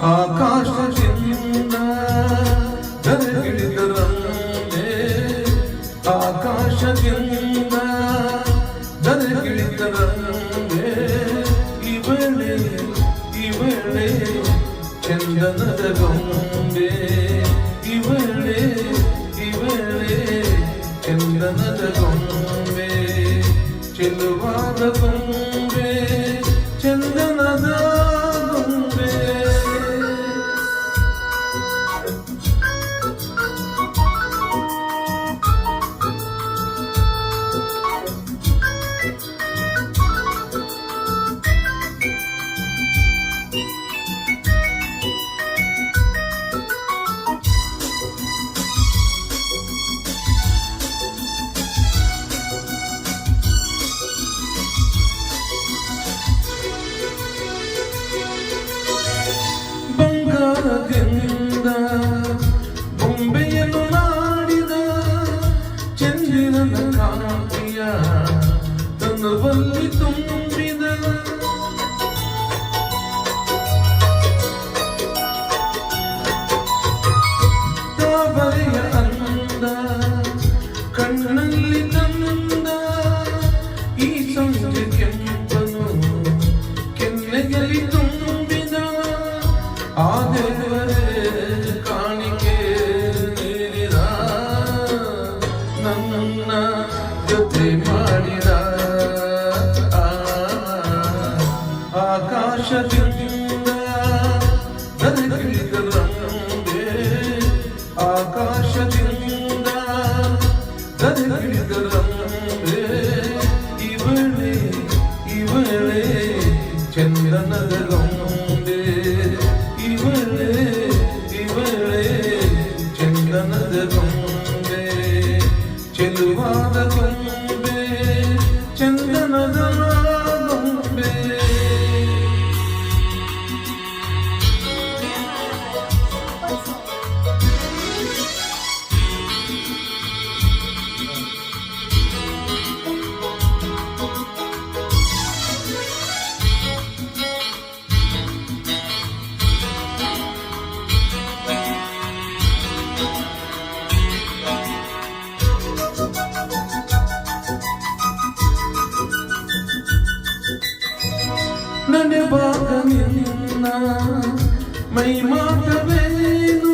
ആകാശത്തിൽ ആകാശത്തിൽ ഇവളെ ഇവളെ ചന്ദ്രനതകം ഇവളെ ഇവളെ ചന്ദ്രനതകം ചെല്ലുവാതകം ചന്ദ്രനതകം ಬಂಗಾರದಿಂದ ಬೊಂಬೆಯನ್ನು ಮಾಡಿದ ಚಂದಿರನ ಕಾಂತಿಯ ತನುವಲ್ಲಿ ತುಂಬಿದ. ತಾವರೆಯ ಅಂದ, ಕಣ್ಣಲ್ಲಿ ತಂದ ಈ ಸಂಜೆ ಕೆಂಪನು ಕೆನ್ನೆಯಲ್ಲಿ ತುಂಬಿದ. ಆ ಜೊತೆ ಮಾಡಿದ ಆಕಾಶದಿಂದ ದರಗಿಳಿದರಂತೆ ನಡೆವಾಗ ನಿನ್ನ ಮೈ ಮಾಟವೇನು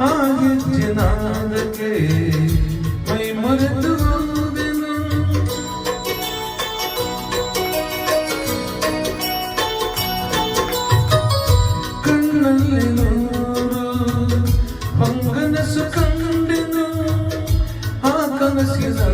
ಆ ಹೆಜ್ಜೆ ನಾದಕ್ಕೆ ಮೈ ಮರೆತು ಹೋದೆನು ಕಣ್ಣಲ್ಲಿ ನೂರು ಹೊಂಗನಸು ಕಂಡೆನು ಆ ಕನಸಿನಲ್ಲೇ